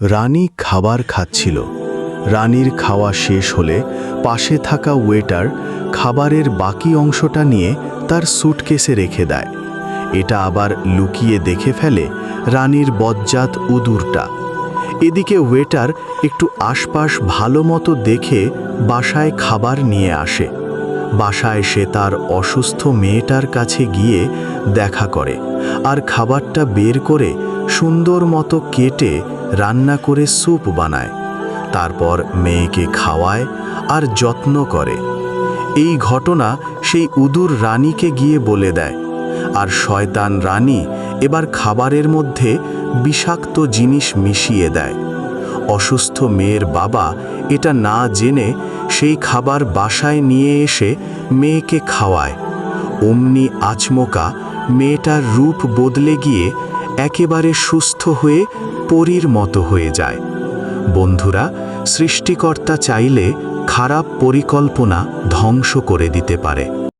রানী খাবার খাচ্ছিল। রানীর খাওয়া শেষ হলে পাশে থাকা ওয়েটার খাবারের বাকি অংশটা নিয়ে তার সুটকেসে রেখে দেয়। এটা আবার লুকিয়ে দেখে ফেলে রানীর বজ্জাত উদুরটা। এদিকে ওয়েটার একটু আশপাশ ভালো মতো দেখে বাসায় খাবার নিয়ে আসে। বাসায় সে তার অসুস্থ মেয়েটার কাছে গিয়ে দেখা করে আর খাবারটা বের করে সুন্দর মতো কেটে রান্না করে স্যুপ বানায়, তারপর মেয়েকে খাওয়ায় আর যত্ন করে। এই ঘটনা সেই উদুর রানীকে গিয়ে বলে দেয় আর শয়তান রানী এবার খাবারের মধ্যে বিষাক্ত জিনিস মিশিয়ে দেয়। অসুস্থ মেয়ের বাবা এটা না জেনে সেই খাবার বাসায় নিয়ে এসে মেয়েকে খাওয়ায়। অমনি আচমকা মেয়েটার রূপ বদলে গিয়ে একেবারে সুস্থ হয়ে পরীর মতো হয়ে যায়। বন্ধুরা, সৃষ্টিকর্তা চাইলে খারাপ পরিকল্পনা ধ্বংস করে দিতে পারে।